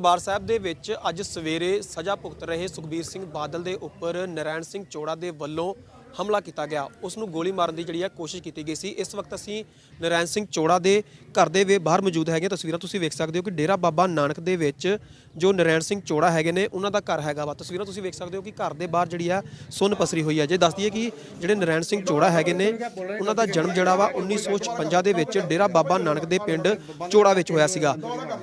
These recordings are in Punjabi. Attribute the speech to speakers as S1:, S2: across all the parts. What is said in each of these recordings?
S1: ਦਰਬਾਰ ਸਾਹਿਬ ਦੇ ਵਿੱਚ ਅੱਜ ਸਵੇਰੇ ਸਜ਼ਾ ਭੁਗਤ ਰਹੇ ਸੁਖਬੀਰ ਸਿੰਘ ਬਾਦਲ ਦੇ ਉੱਪਰ ਨਰੈਣ ਸਿੰਘ ਚੋੜਾ ਦੇ ਵੱਲੋਂ ਹਮਲਾ ਕੀਤਾ ਗਿਆ। ਉਸ ਨੂੰ ਗੋਲੀ ਮਾਰਨ ਦੀ ਜਿਹੜੀ ਹੈ ਕੋਸ਼ਿਸ਼ ਕੀਤੀ ਗਈ ਸੀ। ਇਸ ਵਕਤ ਅਸੀਂ ਨਰੈਣ ਸਿੰਘ ਚੋੜਾ ਦੇ ਘਰ ਦੇ ਵੇ ਬਾਹਰ ਮੌਜੂਦ ਹੈਗੇ ਤਸਵੀਰਾਂ ਤੁਸੀਂ ਵੇਖ ਸਕਦੇ ਹੋ ਕਿ ਡੇਰਾ ਬਾਬਾ ਨਾਨਕ ਦੇ ਵਿੱਚ ਜੋ ਨਰੈਣ ਸਿੰਘ ਚੋੜਾ ਹੈਗੇ ਨੇ, ਉਹਨਾਂ ਦਾ ਘਰ ਹੈਗਾ ਵਾ। ਤਸਵੀਰਾਂ ਤੁਸੀਂ ਵੇਖ ਸਕਦੇ ਹੋ ਕਿ ਘਰ ਦੇ ਬਾਹਰ ਜਿਹੜੀ ਆ ਸੁੰਨ ਪਸਰੀ ਹੋਈ ਹੈ ਜੇ ਦੱਸ ਦਈਏ ਕਿ ਜਿਹੜੇ ਨਰੈਣ ਸਿੰਘ ਚੋੜਾ ਹੈਗੇ ਨੇ, ਉਹਨਾਂ ਦਾ ਜਨਮ ਜਿਹੜਾ ਵਾ 1956 ਦੇ ਵਿੱਚ ਡੇਰਾ ਬਾਬਾ ਨਾਨਕ ਦੇ ਪਿੰਡ ਚੋੜਾ ਵਿੱਚ ਹੋਇਆ ਸੀਗਾ।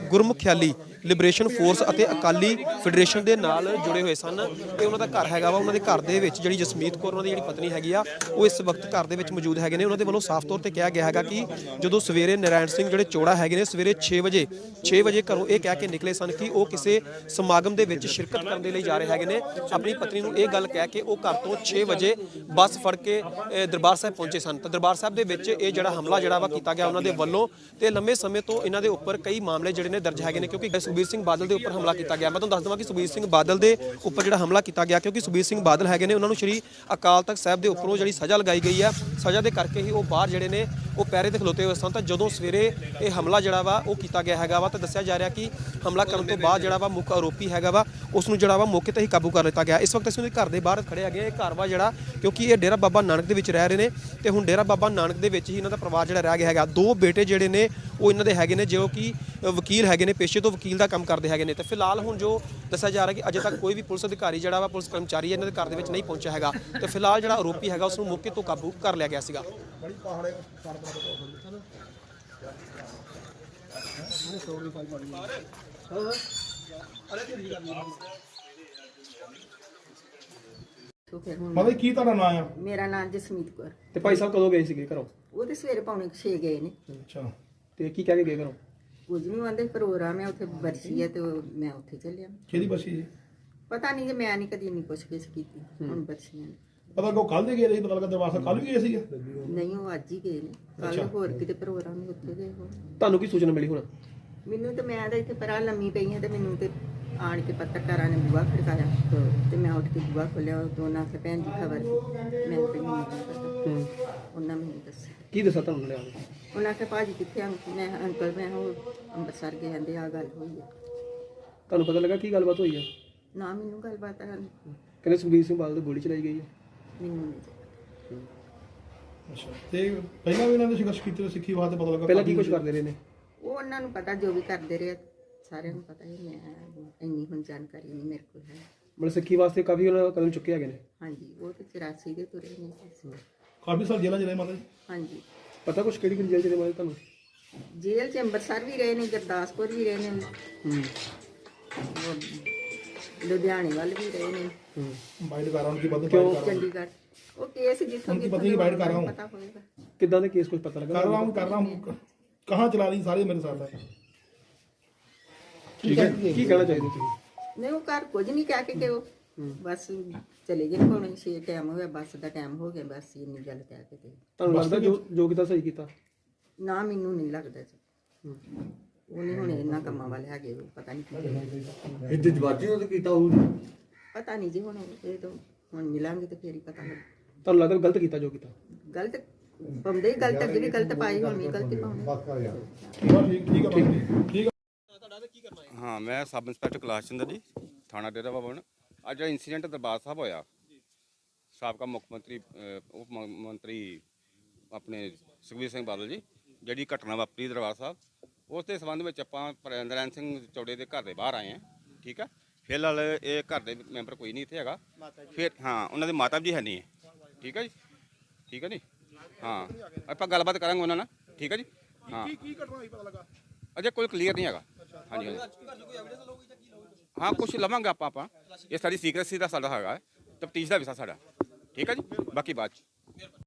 S1: ਗੁਰਮੁਖਿਆਲੀ ਲਿਬਰੇਸ਼ਨ ਫੋਰਸ ਅਤੇ ਅਕਾਲੀ ਫੈਡਰੇਸ਼ਨ ਦੇ ਨਾਲ ਜੁੜੇ ਹੋਏ ਸਨ। ਤੇ ਉਹਨਾਂ ਦਾ ਘਰ ਹੈਗਾ ਵਾ, ਉਹਨਾਂ ਦੇ ਘਰ ਦੇ ਵਿੱਚ ਜਿਹੜੀ ਜਸਮੀਤ ਕੌਰ, ਉਹਨਾਂ ਦੀ ਜਿਹੜੀ ਪਤਨੀ ਹੈਗੀ ਆ, ਉਹ ਇਸ ਵਕਤ ਘਰ ਦੇ ਵਿੱਚ ਮੌਜੂਦ ਹੈਗੇ ਨੇ। ਉਹਨਾਂ ਦੇ ਵੱਲੋਂ ਸਾਫ਼ ਤੌਰ ਤੇ ਕਿਹਾ ਗਿਆ ਹੈਗਾ ਕਿ ਜਦੋਂ ਸਵੇਰੇ ਨਰਾਇਣ ਸਿੰਘ ਜਿਹੜੇ ਚੋੜਾ ਹੈਗੇ ਨੇ, ਸਵੇਰੇ 6 ਵਜੇ 6 ਵਜੇ ਘਰੋਂ ਇਹ ਕਹਿ ਕੇ ਨਿਕਲੇ ਸਨ ਕਿ ਉਹ ਕਿਸੇ ਸਮਾਗਮ ਦੇ ਵਿੱਚ ਸ਼ਿਰਕਤ ਕਰਨ ਦੇ ਲਈ ਜਾ ਰਹੇ ਹੈਗੇ ਨੇ। ਆਪਣੀ ਪਤਨੀ ਨੂੰ ਇਹ ਗੱਲ ਕਹਿ ਕੇ ਉਹ ਘਰ ਤੋਂ 6 ਵਜੇ ਬੱਸ ਫੜ ਕੇ ਦਰਬਾਰ ਸਾਹਿਬ ਪਹੁੰਚੇ ਸਨ। ਤਾਂ ਦਰਬਾਰ ਸਾਹਿਬ ਦੇ ਵਿੱਚ ਇਹ ਜਿਹੜਾ ਹਮਲਾ ਜਿਹੜਾ ਵਾ ਕੀਤਾ ਗਿਆ ਉਹਨਾਂ ਦੇ ਵੱਲੋਂ, ਤੇ ਲੰਮੇ ਸਮੇਂ ਤੋਂ ਇਹਨਾਂ ਦੇ ਉੱਪਰ ਕਈ ਮਾਮਲੇ ਜਿਹੜੇ ਨੇ ਦਰਜ ਹੈਗੇ ਨੇ, ਕਿਉਂਕਿ ਸੁਖਬੀਰ ਸਿੰਘ ਬਾਦਲ ਦੇ ਉੱਪਰ ਹਮਲਾ ਕੀਤਾ ਗਿਆ। ਮੈਂ ਤੁਹਾਨੂੰ ਦੱਸ ਦਵਾਂ ਕਿ ਸੁਖਬੀਰ ਸਿੰਘ ਬਾਦਲ ਦੇ ਉੱਪਰ ਜਿਹੜਾ ਹਮਲਾ ਕੀਤਾ ਗਿਆ, ਕਿਉਂਕਿ ਸੁਬੀਰ ਸਿੰਘ ਬਾਦਲ ਹੈਗੇ ਨੇ, ਉਹਨਾਂ ਨੂੰ ਸ਼੍ਰੀ ਅਕਾਲ ਤਖਤ ਸਾਹਿਬ ਦੇ ਉੱਪਰੋਂ ਜਿਹੜੀ ਸਜ਼ਾ ਲਗਾਈ ਗਈ ਹੈ ਸਜ਼ਾ ਦੇ ਕਰਕੇ ਹੀ ਉਹ ਬਾਹਰ ਜਿਹੜੇ ਨੇ ਉਹ ਪੈਰੇ ਤੇ ਖਲੋਤੇ ਹੋਏ ਸਨ। ਤਾਂ ਜਦੋਂ ਸਵੇਰੇ ਇਹ ਹਮਲਾ ਜਿਹੜਾ ਵਾ ਉਹ ਕੀਤਾ ਗਿਆ ਹੈਗਾ ਵਾ ਤਾਂ ਦੱਸਿਆ ਜਾ ਰਿਹਾ ਕਿ ਹਮਲਾ ਕਰਨ ਤੋਂ ਬਾਅਦ ਜਿਹੜਾ ਵਾ ਮੁੱਖ ਆਰੋਪੀ ਹੈਗਾ ਵਾ ਉਸ ਨੂੰ ਜਿਹੜਾ ਵਾ ਮੌਕੇ ਤੇ ਹੀ ਕਾਬੂ ਕਰ ਲਿੱਤਾ ਗਿਆ। ਇਸ ਵਕਤ ਅਸੀਂ ਉਹਦੇ ਘਰ ਦੇ ਬਾਹਰ ਖੜੇ ਹੈਗੇ ਇਹ ਘਰ ਵਾ ਜਿਹੜਾ, ਕਿਉਂਕਿ ਇਹ ਡੇਰਾ ਬਾਬਾ ਨਾਨਕ ਦੇ ਵਿੱਚ ਰਹਿ ਰਹੇ ਨੇ ਤੇ ਹੁਣ ਡੇਰਾ ਬਾਬਾ ਨਾਨਕ ਦੇ ਵਿੱਚ ਹੀ ਇਹਨਾਂ ਦਾ ਪਰਿਵਾਰ ਜਿਹੜਾ ਰਹਿ ਗਿਆ ਹੈਗਾ। ਦੋ ਬੇਟੇ ਜਿਹੜੇ ਨੇ ਉਹ ਇਹਨਾਂ ਦੇ ਹੈਗੇ ਨੇ, ਜੋ ਕਿ ਵਕੀਲ ਹੈਗੇ ਨੇ, ਪੇਸ਼ੇ ਤੋਂ ਵਕੀਲ ਦਾ ਕੰਮ ਕਰਦੇ ਹੈਗੇ ਨੇ। ਤੇ ਫਿਲਹਾਲ ਹੁਣ ਜੋ ਦੱਸਿਆ ਜਾ ਰਿਹਾ ਕਿ ਅਜੇ ਤੱਕ ਕੋਈ ਵੀ ਪੁਲਿਸ ਅਧਿਕਾਰੀ ਜਿਹੜਾ ਵਾ, ਪੁਲਿਸ ਕਰਮਚਾਰੀ ਇਹਨਾਂ ਦੇ ਘਰ ਦੇ ਵਿੱਚ ਨਹੀਂ ਪਹੁੰਚਿਆ ਹੈਗਾ। ਤੇ ਫਿਲਹਾਲ ਜਿਹੜਾ ਆਰੋਪੀ ਹੈਗਾ ਉਸ ਨੂੰ ਮੌਕੇ ਤੋਂ ਕਾਬੂ ਕਰ ਲਿਆ ਗਿਆ ਸੀਗਾ।
S2: ਸੋ ਫਿਰ ਹੁਣ
S3: ਮਤਲਬ ਕੀ ਤੁਹਾਡਾ ਨਾਂ ਆ?
S2: ਮੇਰਾ ਨਾਮ ਜਸਮੀਤ ਕੌਰ।
S1: ਤੇ ਭਾਈ ਸਾਹਿਬ ਕਦੋਂ ਗਏ ਸੀਗੇ ਘਰੋਂ?
S2: ਉਹ ਤੇ ਸਵੇਰੇ ਪੌਣੇ 6 ਗਏ ਨੇ।
S3: ਅੱਛਾ।
S1: ਤੇ ਕੀ ਕਹਿ ਕੇ ਗਏ ਘਰੋਂ?
S2: ਕੁਝ ਨਹੀਂ ਆਂਦੇ ਪ੍ਰੋਗਰਾਮ ਹੈ ਉੱਥੇ ਬਰਸੀ ਹੈ ਤੇ ਉਹ- ਮੈਂ ਉੱਥੇ ਚੱਲਿਆ।
S3: ਕਿਹਦੀ ਬੱਸੀ ਜੀ
S2: ਪਤਾ ਨਹੀਂ ਜੇ ਮੈਂ ਨਹੀਂ ਕਦੀ ਨਹੀਂ ਪੁੱਛ ਗਿੱਛ ਕੀਤੀ ਹੁਣ ਬਰਸੀਆਂ ਨੇ।
S3: ਪਤਾ ਕੋ ਕੱਲ ਦੇ ਗਏ ਸੀ ਪਤਾ ਲੱਗਾ ਦਰਬਾਰ ਸਾਹਿਬ ਕੱਲ ਵੀ ਗਏ ਸੀਗੇ।
S2: ਨਹੀਂ ਉਹ ਅੱਜ ਹੀ ਗਏ ਨੇ। ਕੱਲ ਹੋਰ ਕਿਤੇ ਪ੍ਰੋਗਰਾਮ ਉੱਥੇ ਗਏ ਹੋਣ
S1: ਤੁਹਾਨੂੰ ਕੀ ਸੂਚਨਾ ਮਿਲੀ ਹੁਣ?
S2: ਮੈਨੂੰ ਤੇ ਮੈਂ ਤਾਂ ਇੱਥੇ ਪਰਾਂ ਲੰਮੀ ਪਈ ਹਾਂ ਤੇ ਮੈਨੂੰ ਤੇ ਆਣ ਕੇ ਪੱਤਰਕਾਰਾਂ ਨੇ ਬੁਆ ਖੜਕਾਇਆ। ਤੇ ਮੈਂ ਉੱਠ ਕੇ ਬੁਆ ਖੋਲਿਆ ਉਹ ਦੋਨਾਂ ਸੇ ਭੈਣ ਦੀ ਖਬਰ ਮੈਂ ਤੇ ਨਹੀਂ ਪਤਾ। ਉਹਨਾਂ ਮੈਨੂੰ ਦੱਸਿਆ।
S1: ਕੀ ਦੱਸਾਂ ਤੁਹਾਨੂੰ ਲਿਆ
S2: ਉਹਨਾਂ ਕੇ ਭਾਜੀ ਕਿੱਥੇ ਆਂ? ਮੈਂ ਅੰਕਲ ਮੈਂ ਉਹ ਅੰਮ੍ਰਿਤਸਰ ਗਏ ਕਹਿੰਦੇ ਆ ਗੱਲ ਹੋਈ ਹੈ
S1: ਤੁਹਾਨੂੰ ਪਤਾ ਲੱਗਾ ਕੀ ਗੱਲਬਾਤ ਹੋਈ ਹੈ
S2: ਨਾ ਮੈਨੂੰ ਗੱਲਬਾਤ ਆ
S1: ਕਹਿੰਦੇ ਸੁਖਬੀਰ ਸਿੰਘ ਬਾਦਲ ਦੀ ਗੋਲੀ ਚਲਾਈ ਗਈ ਹੈ
S2: ਮੈਨੂੰ ਨਹੀਂ
S3: ਅੱਛਾ ਤੇ ਪਹਿਲਾਂ ਵੀ ਇਹਨਾਂ ਦੇ ਸੰਘਰਸ਼ ਕੀਤੇ ਹੋਏ ਸਿੱਖੀ ਵਾਸਤੇ ਪਤਾ ਲੱਗਾ
S1: ਪਹਿਲਾਂ ਕੀ ਕੁਝ ਕਰਦੇ ਰਹੇ ਨੇ?
S2: ਉਹ ਉਹਨਾਂ ਨੂੰ ਪਤਾ ਜੋ ਵੀ ਕਰਦੇ ਰਹੇ ਸਾਰਿਆਂ ਨੂੰ ਪਤਾ ਹੀ ਮੈਂ ਇੰਨੀ ਹੁਣ ਜਾਣਕਾਰੀ ਨਹੀਂ ਮੇਰੇ ਕੋਲ ਹੈ।
S1: ਮਤਲਬ ਸਿੱਖੀ ਵਾਸਤੇ ਕਾਫੀ ਉਹਨਾਂ ਕਦਮ ਚੁੱਕੇ ਹੈਗੇ ਨੇ?
S2: ਹਾਂਜੀ ਉਹ ਤੇ 84 ਦੇ ਤੁਰੇ ਨੇ।
S3: ਕਾਫੀ ਸਾਲ ਜੇਲ੍ਹਾਂ ਚ ਰਹੇ ਮਾਤਾ ਜੀ?
S2: ਹਾਂਜੀ।
S1: ਪਤਾ ਕੁਝ ਕਿਹੜੀ ਕਿਹੜੀ ਜੇਲ੍ਹ ਚ ਨੇ ਮਾਰੇ ਤੁਹਾਨੂੰ?
S2: ਜੇਲ੍ਹ ਚ ਅੰਮ੍ਰਿਤਸਰ ਵੀ ਰਹੇ ਨੇ ਗੁਰਦਾਸਪੁਰ ਵੀ ਰਹੇ ਨੇ।
S1: ਹੂੰ।
S2: ਲੁਧਿਆਣੇ ਵੱਲ ਵੀ ਰਹੇ ਨੇ
S1: ਹੂੰ
S3: ਬਾਈਟ ਕਰ ਰਹਾ ਹਾਂ ਕਿ ਬੰਦ
S1: ਕਿਉਂ?
S3: ਬਾਈਟ ਕਰ
S2: ਚੰਡੀਗੜ੍ਹ ਉਹ ਕੇਸ ਜਿੱਥੋਂ
S3: उनकी
S2: ਜਿੱਥੋਂ
S3: पत्नी की
S2: ਦੇ
S3: बाइट कर रहा हूँ।
S2: ਪਤਾ ਹੋਏਗਾ
S1: ਕਿੱਦਾਂ ਦੇ ਕੇਸ ਕੁਝ ਪਤਾ ਲੱਗਾ
S3: रहा हूँ कर रहा हूँ कहाँ चला रही सारे मेरे साथ है
S1: ਠੀਕ ਹੈ ਕੀ ਕਹਿਣਾ ਚਾਹੀਦੇ ਤੁਸੀਂ
S2: ਨਹੀਂ ਉਹ ਘਰ ਕੁਝ ਨਹੀਂ ਕਹਿ ਕੇ ਕਿ ਉਹ ਬਸ ਚਲੇ ਗਏ ਹੁਣ ਛੇ ਟਾਈਮ ਹੋਇਆ ਬੱਸ ਦਾ ਟਾਈਮ ਹੋ ਗਿਆ ਬਸ ਇੰਨੀ ਗੱਲ ਕਹਿ ਕੇ ਤੇ
S1: ਤੁਹਾਨੂੰ ਲੱਗਦਾ ਜੋ ਜੋ ਕੀਤਾ ਸਹੀ ਕੀਤਾ
S2: ਨਾ ਮੈਨੂੰ ਨਹੀਂ ਲੱਗਦਾ ਜੀ ਉਹ ਨਹੀਂ ਹੁਣ ਇਹਨਾਂ ਕੰਮਾਂ ਵੱਲ ਹੈਗੇ ਪਤਾ ਨਹੀਂ ਕੀ
S4: ਇੱਥੇ ਜਵਾਜੀ ਉਹ ਕੀਤਾ ਉਹ
S2: ਪਤਾ ਨਹੀਂ ਜੀ ਹੁਣ ਇਹ ਤਾਂ ਹੁਣ ਮਿਲਾਂਗੇ ਤੇ ਫੇਰ ਹੀ ਪਤਾ ਲੱਗ।
S1: ਤੁਹਾਨੂੰ ਲੱਗਦਾ ਗਲਤ ਕੀਤਾ ਜੋ ਕੀਤਾ?
S2: ਗਲਤ ਬੰਦੇ ਹੀ ਗਲਤ ਅੱਗੇ ਵੀ ਗਲਤ ਪਾਈ ਹੁਣ ਵੀ ਗਲਤੀ ਪਾਉਣੀ।
S5: ਹਾਂ ਮੈਂ ਸਬ ਇੰਸਪੈਕਟਰ ਕੈਲਾਸ਼ ਚੰਦਰ ਜੀ ਥਾਣਾ ਡੇਰਾ ਬਾਬਾ ਬਨ ਅੱਜ ਇਨਸੀਡੈਂਟ ਦਰਬਾਰ ਸਾਹਿਬ ਹੋਇਆ। ਸਾਬਕਾ ਮੁੱਖ ਮੰਤਰੀ ਉਪ ਮੰਤਰੀ ਆਪਣੇ ਸੁਖਬੀਰ ਸਿੰਘ ਬਾਦਲ ਜੀ ਜਿਹੜੀ ਘਟਨਾ ਵਾਪਰੀ ਦਰਬਾਰ ਸਾਹਿਬ ਉਸ ਦੇ ਸੰਬੰਧ ਵਿੱਚ ਆਪਾਂ ਨਰੈਣ ਸਿੰਘ ਚੌੜੇ ਦੇ ਘਰ ਦੇ ਬਾਹਰ ਆਏ ਹਾਂ ਠੀਕ ਹੈ ਫਿਲਹਾਲ ਇਹ ਘਰ ਦੇ ਮੈਂਬਰ ਕੋਈ ਨਹੀਂ ਇੱਥੇ ਹੈਗਾ। ਫਿਰ ਹਾਂ ਉਹਨਾਂ ਦੇ ਮਾਤਾ ਜੀ ਹੈ ਨਹੀਂ ਹੈ ਠੀਕ ਹੈ ਜੀ? ਠੀਕ ਹੈ ਜੀ? ਹਾਂ ਆਪਾਂ ਗੱਲਬਾਤ ਕਰਾਂਗੇ ਉਹਨਾਂ ਨਾਲ ਠੀਕ ਹੈ ਜੀ? ਹਾਂ।
S3: ਕੀ ਘਟਨਾ ਹੋਈ ਪਤਾ ਲੱਗਾ?
S5: ਅਜੇ ਕੋਈ ਕਲੀਅਰ ਨਹੀਂ ਹੈਗਾ। ਹਾਂਜੀ ਹਾਂ ਕੁਝ ਲਵਾਂਗੇ ਆਪਾਂ ਆਪਾਂ। ਇਹ ਸਾਡੀ ਸੀਕ੍ਰੇਸੀ ਦਾ ਸਾਡਾ ਹੈਗਾ। ਤਫਤੀਸ਼ ਦਾ ਵਿਸ਼ਾ ਸਾਡਾ। ਠੀਕ ਹੈ ਜੀ? ਬਾਕੀ ਬਾਅਦ ਚ।